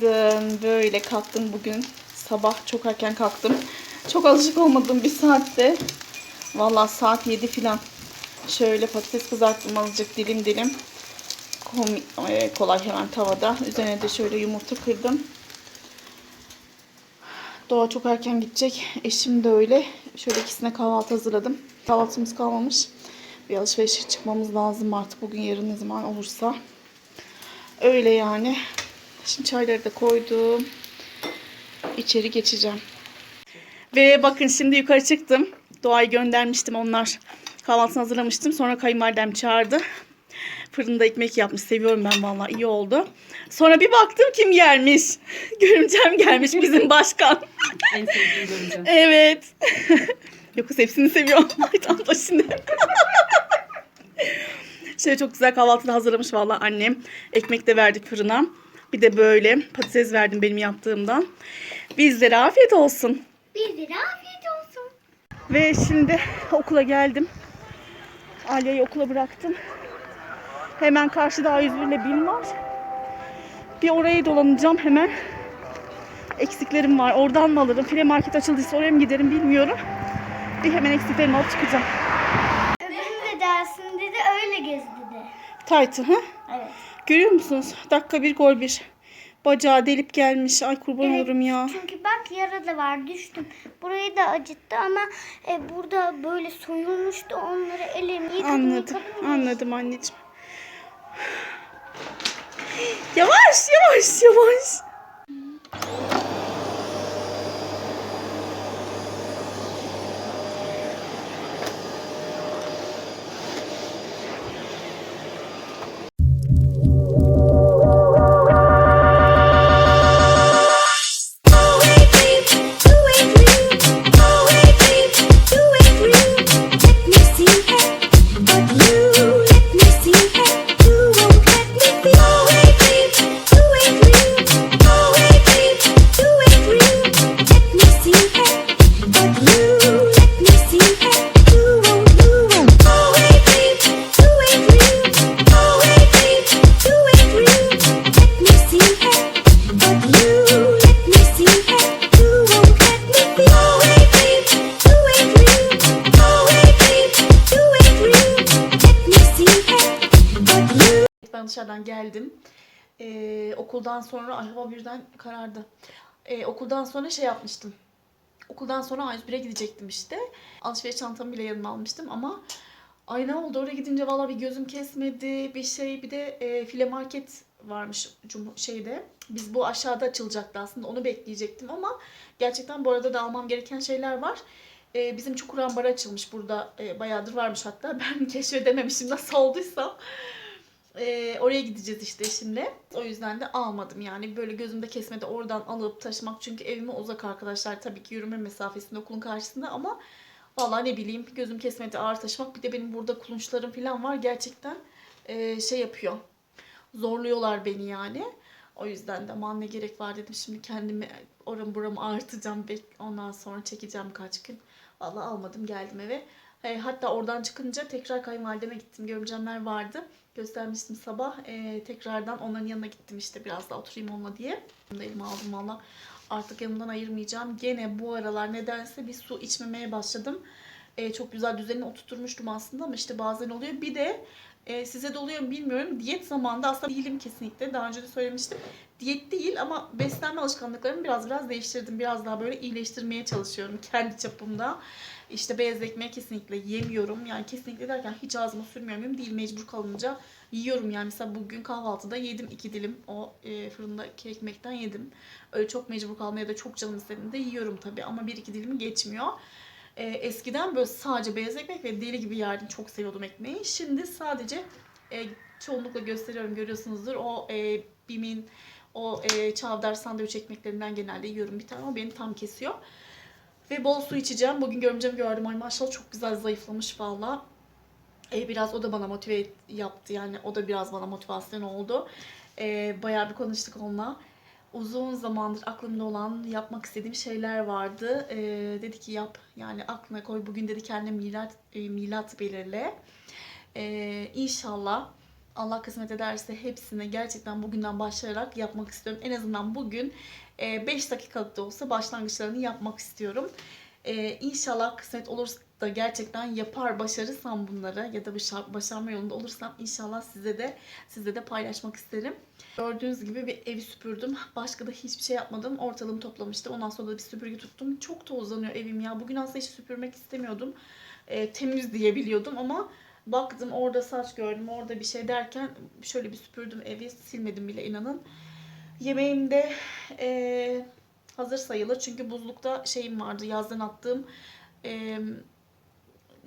Günaydın. Böyle kalktım bugün. Sabah çok erken kalktım. Çok alışık olmadığım bir saatte. Vallahi saat 7 falan. Şöyle patates kızarttım azıcık dilim dilim. E, kolay hemen tavada. Üzerine de şöyle yumurta kırdım. Doğa çok erken gidecek. Eşim de öyle. Şöyle ikisine kahvaltı hazırladım. Kahvaltımız kalmamış. Bir alışverişe çıkmamız lazım artık bugün yarın ne zaman olursa. Öyle yani. Şimdi çayları da koydum. İçeri geçeceğim. Ve bakın şimdi yukarı çıktım. Doğayı göndermiştim onlar. Kahvaltısını hazırlamıştım. Sonra kayınvalidem çağırdı. Fırında ekmek yapmış. Seviyorum ben vallahi iyi oldu. Sonra bir baktım kim gelmiş. Görümcem gelmiş bizim başkan. En sevdiğim görünce. Evet. Yoksa hepsini seviyorum. Tam da şimdi. Şey çok güzel kahvaltı da hazırlamış vallahi annem. Ekmek de verdik fırına. Bir de böyle patates verdim benim yaptığımdan. Bizlere afiyet olsun. Bir lira afiyet olsun. Ve şimdi okula geldim. Alya'yı okula bıraktım. Hemen karşıda A101 ile BİM var. Bir orayı dolanacağım hemen. Eksiklerim var. Oradan mı alırım? File market açıldıysa oraya mı giderim bilmiyorum. Bir hemen eksiklerimi alıp çıkacağım. Öbürünün de dersinde de öyle gez dedi. Taytı ha? Görüyor musunuz? Dakika bir gol bir. Bacağı delip gelmiş. Ay kurban Evet, olurum ya. Çünkü bak yara da var düştüm. Burayı da acıttı ama e, burada böyle soyulmuştu onları elimi yıkadım Anladım. yıkadım. Anladım anneciğim. Yavaş yavaş yavaş. Okuldan sonra ay hava birden karardı. Ee, okuldan sonra şey yapmıştım. Okuldan sonra A101'e gidecektim işte. Alışveriş çantamı bile yanıma almıştım ama ay ne oldu oraya gidince valla bir gözüm kesmedi bir şey bir de e, file market varmış cum şeyde. Biz bu aşağıda açılacaktı aslında onu bekleyecektim ama gerçekten bu arada da almam gereken şeyler var. E, bizim Çukur Ambarı açılmış burada e, bayağıdır varmış hatta ben keşfedememişim nasıl olduysa. Ee, oraya gideceğiz işte şimdi. O yüzden de almadım yani. Böyle gözümde kesmedi oradan alıp taşımak. Çünkü evime uzak arkadaşlar. Tabii ki yürüme mesafesinde okulun karşısında ama vallahi ne bileyim gözüm kesmedi ağır taşımak. Bir de benim burada kulunçlarım falan var. Gerçekten ee, şey yapıyor. Zorluyorlar beni yani. O yüzden de aman ne gerek var dedim. Şimdi kendimi oram buramı ağrıtacağım. Bek- Ondan sonra çekeceğim kaç gün. Vallahi almadım geldim eve. E, hatta oradan çıkınca tekrar kayınvalideme gittim. Görümcemler vardı. Göstermiştim sabah. E, tekrardan onların yanına gittim işte biraz daha oturayım onunla diye. Elime aldım valla. Artık yanımdan ayırmayacağım. Gene bu aralar nedense bir su içmemeye başladım. E, çok güzel düzenini oturtmuştum aslında ama işte bazen oluyor. Bir de e, size de oluyor mu bilmiyorum. Diyet zamanında aslında değilim kesinlikle. Daha önce de söylemiştim. Diyet değil ama beslenme alışkanlıklarımı biraz biraz değiştirdim. Biraz daha böyle iyileştirmeye çalışıyorum kendi çapımda. İşte beyaz ekmeği kesinlikle yemiyorum. Yani kesinlikle derken hiç ağzıma sürmüyorum değil mecbur kalınca yiyorum yani. Mesela bugün kahvaltıda yedim iki dilim o e, fırındaki ekmekten yedim. Öyle çok mecbur kalmaya da çok canım istediğinde yiyorum tabii ama bir iki dilimi geçmiyor. E, eskiden böyle sadece beyaz ekmek ve deli gibi yerdim. Çok seviyordum ekmeği. Şimdi sadece e, çoğunlukla gösteriyorum görüyorsunuzdur. O e, BİM'in o e, çavdar sandviç ekmeklerinden genelde yiyorum bir tane ama beni tam kesiyor. Ve bol su içeceğim. Bugün görümcemi gördüm. Ay maşallah çok güzel zayıflamış valla. E, biraz o da bana motive yaptı. Yani o da biraz bana motivasyon oldu. E, bayağı bir konuştuk onunla. Uzun zamandır aklımda olan yapmak istediğim şeyler vardı. E, dedi ki yap. Yani aklına koy. Bugün dedi kendine milat, e, milat belirle. E, inşallah Allah kısmet ederse hepsini gerçekten bugünden başlayarak yapmak istiyorum. En azından bugün 5 dakikalık da olsa başlangıçlarını yapmak istiyorum. Ee, inşallah kısmet olursa da gerçekten yapar başarırsam bunları ya da başar- başarma yolunda olursam inşallah size de size de paylaşmak isterim. Gördüğünüz gibi bir evi süpürdüm. Başka da hiçbir şey yapmadım. Ortalığımı toplamıştım. Ondan sonra da bir süpürge tuttum. Çok tozlanıyor evim ya. Bugün aslında hiç süpürmek istemiyordum. Ee, temiz diye biliyordum ama baktım orada saç gördüm. Orada bir şey derken şöyle bir süpürdüm evi. Silmedim bile inanın. Yemeğim de eee, hazır sayılır. Çünkü buzlukta şeyim vardı. Yazdan attığım eee,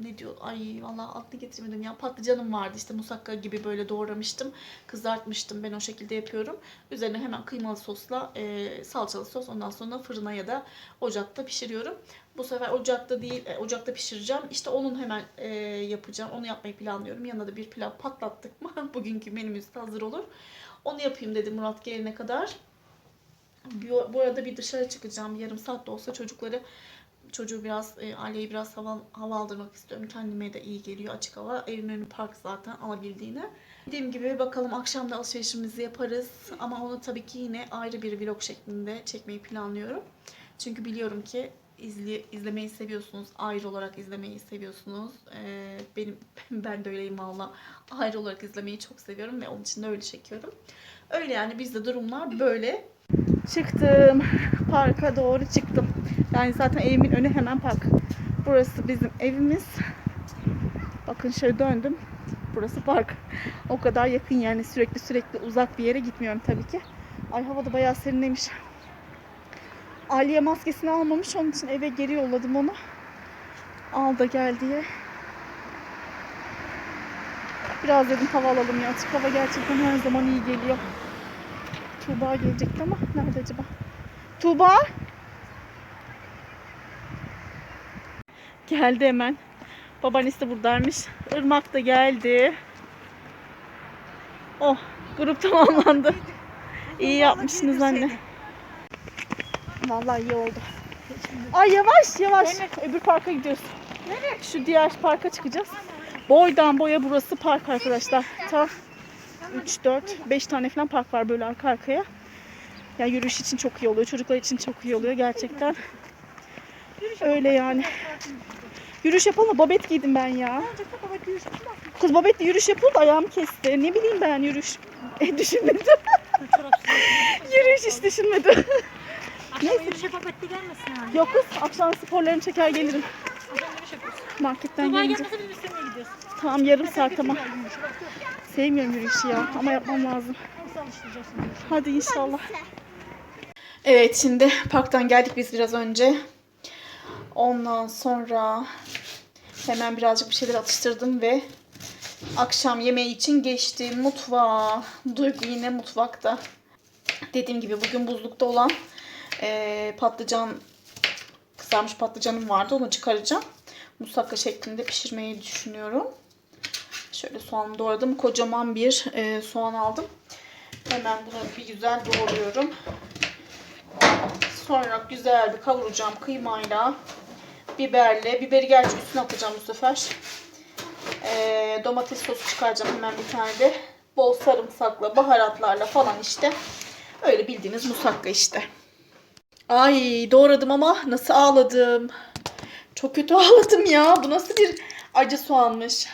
ne diyor? Ay vallahi aklını getiremedim ya. Patlıcanım vardı işte musakka gibi böyle doğramıştım. Kızartmıştım. Ben o şekilde yapıyorum. Üzerine hemen kıymalı sosla eee, salçalı sos ondan sonra fırına ya da ocakta pişiriyorum. Bu sefer ocakta değil, e, ocakta pişireceğim. İşte onun hemen eee, yapacağım. Onu yapmayı planlıyorum. Yanına da bir pilav patlattık mı bugünkü menümüz hazır olur. Onu yapayım dedim Murat gelene kadar. Bu arada bir dışarı çıkacağım. Yarım saat de olsa çocukları çocuğu biraz e, aileyi biraz hava, hava aldırmak istiyorum. Kendime de iyi geliyor açık hava. Evin önü park zaten alabildiğine. Dediğim gibi bakalım akşam da alışverişimizi yaparız. Ama onu tabii ki yine ayrı bir vlog şeklinde çekmeyi planlıyorum. Çünkü biliyorum ki izli, izlemeyi seviyorsunuz. Ayrı olarak izlemeyi seviyorsunuz. Ee, benim ben de öyleyim valla. Ayrı olarak izlemeyi çok seviyorum ve onun için de öyle çekiyorum. Öyle yani bizde durumlar böyle. Çıktım. Parka doğru çıktım. Yani zaten evimin önü hemen park. Burası bizim evimiz. Bakın şöyle döndüm. Burası park. O kadar yakın yani sürekli sürekli uzak bir yere gitmiyorum tabii ki. Ay hava da bayağı serinlemiş. Aliye maskesini almamış. Onun için eve geri yolladım onu. Al da gel diye. Biraz dedim hava alalım ya. Açık hava gerçekten her zaman iyi geliyor. Tuğba gelecekti ama nerede acaba? Tuğba? Geldi hemen. Babaannesi de buradaymış. Irmak da geldi. Oh, grup tamamlandı. İyi yapmışsınız anne. Vallahi iyi oldu. Ay yavaş yavaş. Öbür parka gidiyoruz. Şu diğer parka çıkacağız. Boydan boya burası park arkadaşlar. Ta 3, 4, 5 tane falan park var böyle arka arkaya. Ya yürüyüş için çok iyi oluyor. Çocuklar için çok iyi oluyor gerçekten. Öyle yani. Yürüyüş yapalım mı? Babet giydim ben ya. Kız babetle yürüyüş yapıldı da ayağımı kesti. Ne bileyim ben yürüyüş. E, düşünmedim. yürüyüş hiç düşünmedim. Akşam yürüyüşe papetli gelmesin yani. Yok kız akşam sporlarını çeker gelirim. Akşam yürüyüş. Marketten Tuğba gelince. gelmese biz istemeye gidiyoruz. Tamam yarım saat tamam. Sevmiyorum yürüyüşü ya ama yapmam lazım. Nasıl alıştıracaksın yürüyüşe? Hadi inşallah. Evet şimdi parktan geldik biz biraz önce. Ondan sonra hemen birazcık bir şeyler atıştırdım ve akşam yemeği için geçtim mutfağa. Duygu yine mutfakta. Dediğim gibi bugün buzlukta olan eee, patlıcan kızarmış patlıcanım vardı. Onu çıkaracağım. Musakka şeklinde pişirmeyi düşünüyorum. Şöyle soğanı doğradım. Kocaman bir eee, soğan aldım. Hemen bunu bir güzel doğruyorum. Sonra güzel bir kavuracağım kıymayla. Biberle. Biberi gerçi üstüne atacağım bu sefer. Ee, domates sosu çıkaracağım hemen bir tane de. Bol sarımsakla, baharatlarla falan işte. Öyle bildiğiniz musakka işte. Ay doğradım ama nasıl ağladım. Çok kötü ağladım ya. Bu nasıl bir acı soğanmış.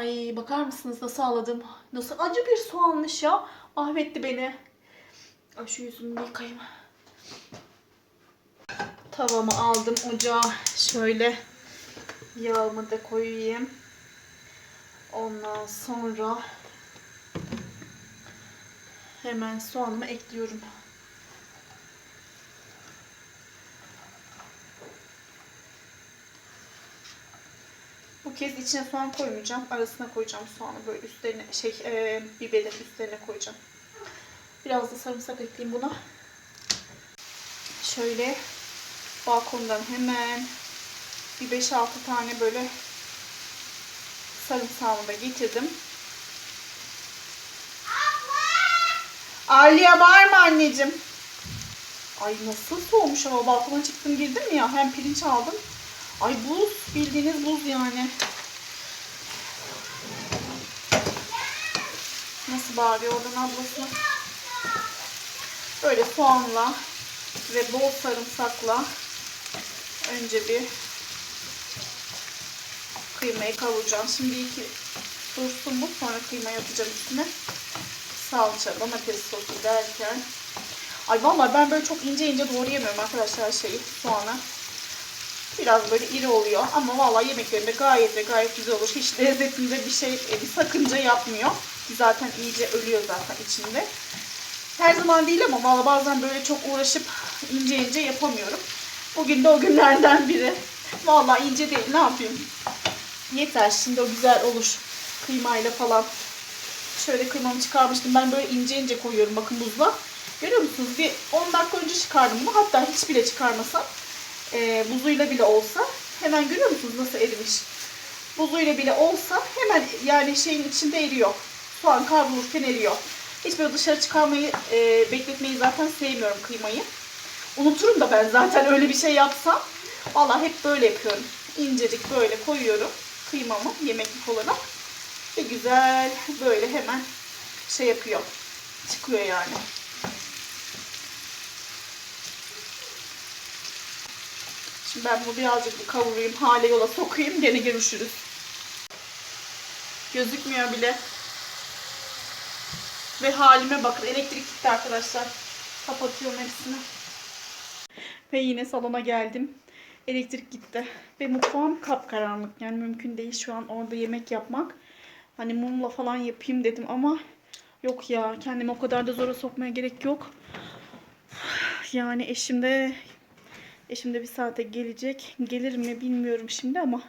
Ay bakar mısınız nasıl ağladım? Nasıl acı bir soğanmış ya. Mahvetti beni. Ay şu yüzümü yıkayayım. Tavamı aldım ocağa. Şöyle yağımı da koyayım. Ondan sonra hemen soğanımı ekliyorum. Bu kez içine soğan koymayacağım. Arasına koyacağım soğanı böyle üstlerine şey e, biberin üstlerine koyacağım. Biraz da sarımsak ekleyeyim buna. Şöyle balkondan hemen bir 5-6 tane böyle sarımsağımı da getirdim. Arlı'ya bağırma anneciğim. Ay nasıl soğumuş ama balkona çıktım girdim ya hem pirinç aldım. Ay buz bildiğiniz buz yani. Nasıl bağırıyor oradan ablasına. Böyle soğanla ve bol sarımsakla önce bir kıymayı kavuracağım. Şimdi iki dursun bu sonra kıymayı atacağım üstüne. Salça, domates sosu derken. Ay vallahi ben böyle çok ince ince doğrayamıyorum arkadaşlar şeyi, soğanı. Biraz böyle iri oluyor ama vallahi yemeklerinde gayet ve gayet güzel olur. Hiç lezzetinde bir şey, e, bir sakınca yapmıyor. Zaten iyice ölüyor zaten içinde. Her zaman değil ama vallahi bazen böyle çok uğraşıp ince ince yapamıyorum. Bugün de o günlerden biri. Vallahi ince değil ne yapayım. Yeter şimdi o güzel olur. Kıymayla falan. Şöyle kıymamı çıkarmıştım. Ben böyle ince ince koyuyorum bakın buzla. Görüyor musunuz? Bir 10 dakika önce çıkardım bunu. Hatta hiç bile çıkarmasam. e, buzuyla bile olsa. Hemen görüyor musunuz nasıl erimiş? Buzuyla bile olsa hemen yani şeyin içinde eriyor. Soğan kavrulurken eriyor. Hiç böyle dışarı çıkarmayı, e, bekletmeyi zaten sevmiyorum kıymayı. Unuturum da ben zaten öyle bir şey yapsam. Vallahi hep böyle yapıyorum. İncecik böyle koyuyorum kıymamı yemeklik olarak. Ve güzel böyle hemen şey yapıyor. Çıkıyor yani. Şimdi ben bunu birazcık bir kavurayım. Hale yola sokayım. Gene görüşürüz. Gözükmüyor bile. Ve halime bakın. Elektrik gitti arkadaşlar. Kapatıyorum hepsini. Ve yine salona geldim. Elektrik gitti. Ve mutfağım kapkaranlık. Yani mümkün değil şu an orada yemek yapmak. Hani mumla falan yapayım dedim ama yok ya. Kendimi o kadar da zora sokmaya gerek yok. Yani eşim de eşim de bir saate gelecek. Gelir mi bilmiyorum şimdi ama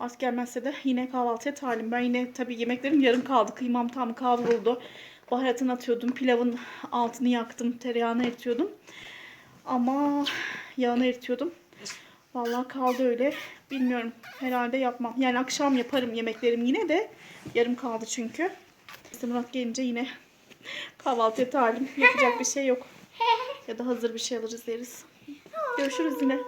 artık gelmezse de yine kahvaltıya talim. Ben yine tabii yemeklerim yarım kaldı. Kıymam tam kavruldu. Baharatını atıyordum. Pilavın altını yaktım. Tereyağını eritiyordum. Ama yağını eritiyordum. Vallahi kaldı öyle. Bilmiyorum. Herhalde yapmam. Yani akşam yaparım yemeklerim yine de. Yarım kaldı çünkü. İşte Murat gelince yine kahvaltıya talim. Yapacak bir şey yok. Ya da hazır bir şey alırız yeriz. Görüşürüz yine.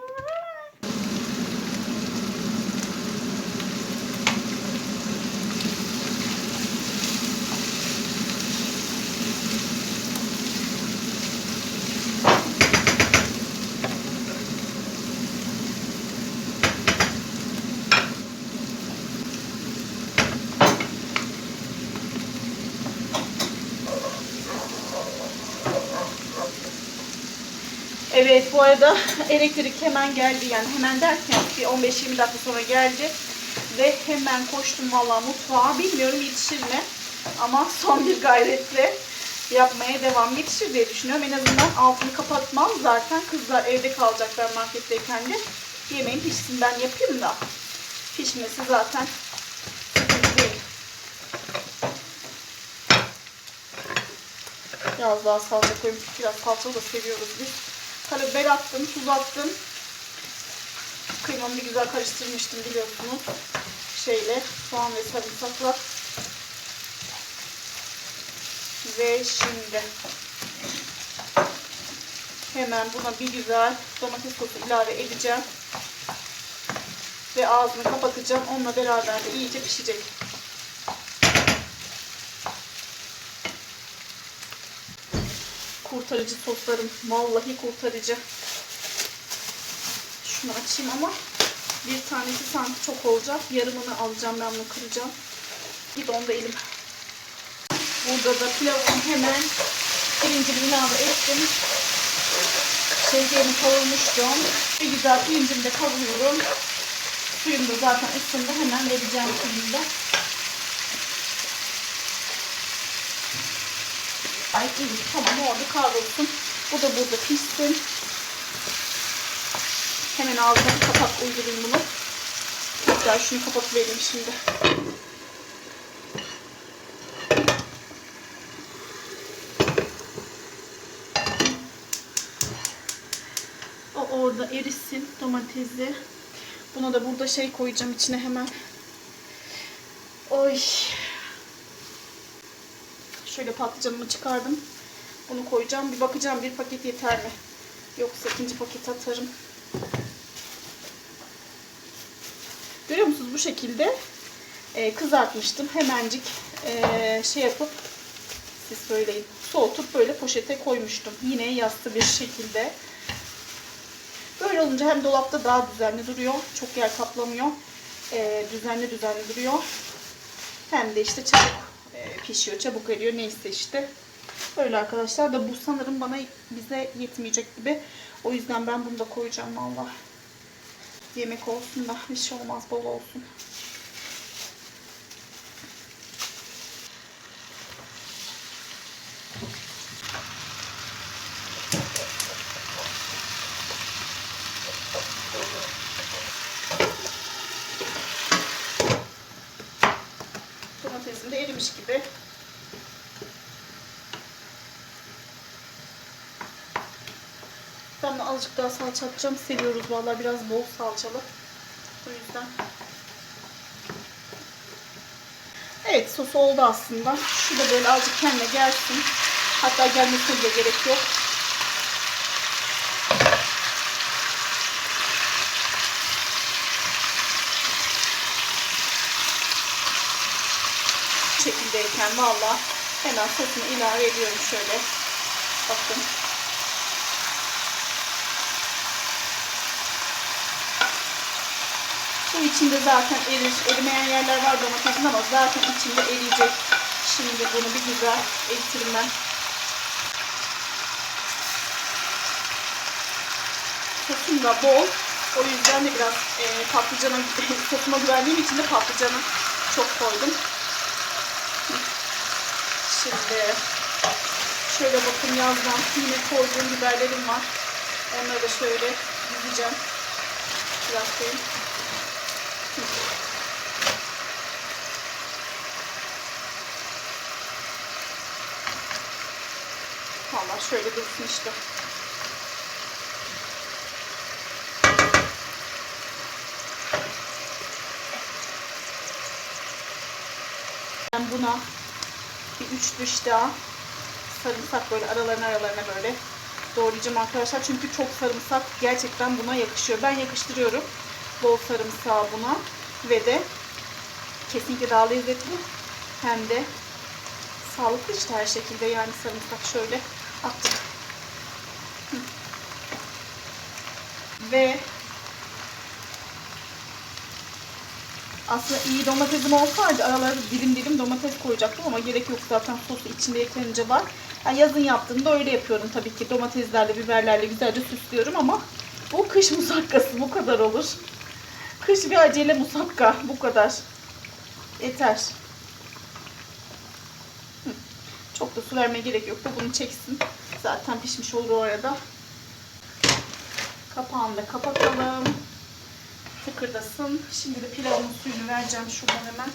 Evet bu arada elektrik hemen geldi. Yani hemen derken bir 15-20 dakika sonra geldi. Ve hemen koştum vallahi mutfağa. Bilmiyorum yetişir mi? Ama son bir gayretle yapmaya devam. Yetişir diye düşünüyorum. En azından altını kapatmam. Zaten kızlar evde kalacaklar marketteyken de. Yemeğin pişsin ben yapayım da. Pişmesi zaten sıkıntı. Biraz daha salça koyayım. Biraz salçalı da seviyoruz biz. Karabiber attım, tuz attım. Kıymamı güzel karıştırmıştım biliyorsunuz. Şeyle, soğan ve sarımsakla. Ve şimdi hemen buna bir güzel domates sosu ilave edeceğim. Ve ağzını kapatacağım. Onunla beraber de iyice pişecek. Kurtarıcı soslarım. Vallahi kurtarıcı. Şunu açayım ama bir tanesi sanki çok olacak. Yarımını alacağım ben bunu kıracağım. Git onu da elim. Burada da pilavımı hemen pirincimi ilave ettim. Şehriyemi kavurmuştum. Bir güzel pirincimi de kavuruyorum. Suyum da zaten ısındı. Hemen vereceğim suyunu. Ay iyi tamam orada kavrulsun. Bu da burada pişsin. Hemen ağzına kapak uydurayım bunu. Tekrar şunu kapatıvereyim şimdi. O orada erisin domatesi. Buna da burada şey koyacağım içine hemen. Oy. Şöyle patlıcanımı çıkardım. Bunu koyacağım. Bir bakacağım bir paket yeter mi? Yoksa ikinci paket atarım. Görüyor musunuz bu şekilde e, kızartmıştım. Hemencik e, şey yapıp Siz söyleyin. Soğutup böyle poşete koymuştum. Yine yassı bir şekilde. Böyle olunca hem dolapta daha düzenli duruyor. Çok yer kaplamıyor. Ee, düzenli düzenli duruyor. Hem de işte çabuk e, pişiyor, çabuk eriyor. Neyse işte. Böyle arkadaşlar da bu sanırım bana bize yetmeyecek gibi. O yüzden ben bunu da koyacağım valla. Yemek olsun da bir şey olmaz bol olsun. Domatesim de erimiş gibi. Ben de azıcık daha salça atacağım. Seviyoruz vallahi biraz bol salçalı. O yüzden. Evet sosu oldu aslında. Şu da böyle azıcık kendine gelsin. Hatta gelmesine bile gerek yok. Bu şekildeyken valla hemen sosunu ilave ediyorum şöyle. Bakın. İçinde zaten erir. Erimeyen yerler var domatesin ama zaten içinde eriyecek. Şimdi bunu bir güzel eritirim ben. Sosum da bol. O yüzden de biraz e, patlıcana, sosuma güvendiğim için de patlıcanı çok koydum. Şimdi şöyle bakın yazdan yine koyduğum biberlerim var. Onları da şöyle dizeceğim. Biraz koyayım. Valla şöyle dursun işte. Ben buna bir üç diş daha sarımsak böyle aralarına aralarına böyle doğrayacağım arkadaşlar. Çünkü çok sarımsak gerçekten buna yakışıyor. Ben yakıştırıyorum bol sarımsağı buna ve de kesinlikle daha lezzetli hem de sağlıklı işte her şekilde yani sarımsak şöyle attık. Ve aslında iyi domatesim olsaydı aralara dilim dilim domates koyacaktım ama gerek yok zaten sosu içinde eklenince var. Yani yazın yaptığımda öyle yapıyorum tabii ki domateslerle biberlerle güzelce süslüyorum ama bu kış musakkası bu kadar olur. Kış bir acele musakka bu kadar. Yeter. Çok da su vermeye gerek yok da bunu çeksin. Zaten pişmiş olur o arada. Kapağını da kapatalım. Tıkırdasın. Şimdi de pilavın suyunu vereceğim şuradan hemen.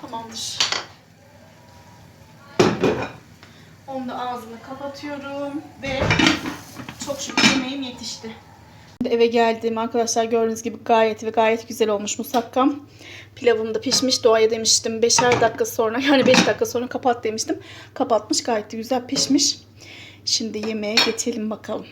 Tamamdır. Onu da ağzını kapatıyorum ve çok şükür yemeğim yetişti. Eve geldim arkadaşlar gördüğünüz gibi gayet ve gayet güzel olmuş musakkam. Pilavım da pişmiş. Doğaya demiştim 5'er dakika sonra yani 5 dakika sonra kapat demiştim. Kapatmış gayet de güzel pişmiş. Şimdi yemeğe geçelim bakalım.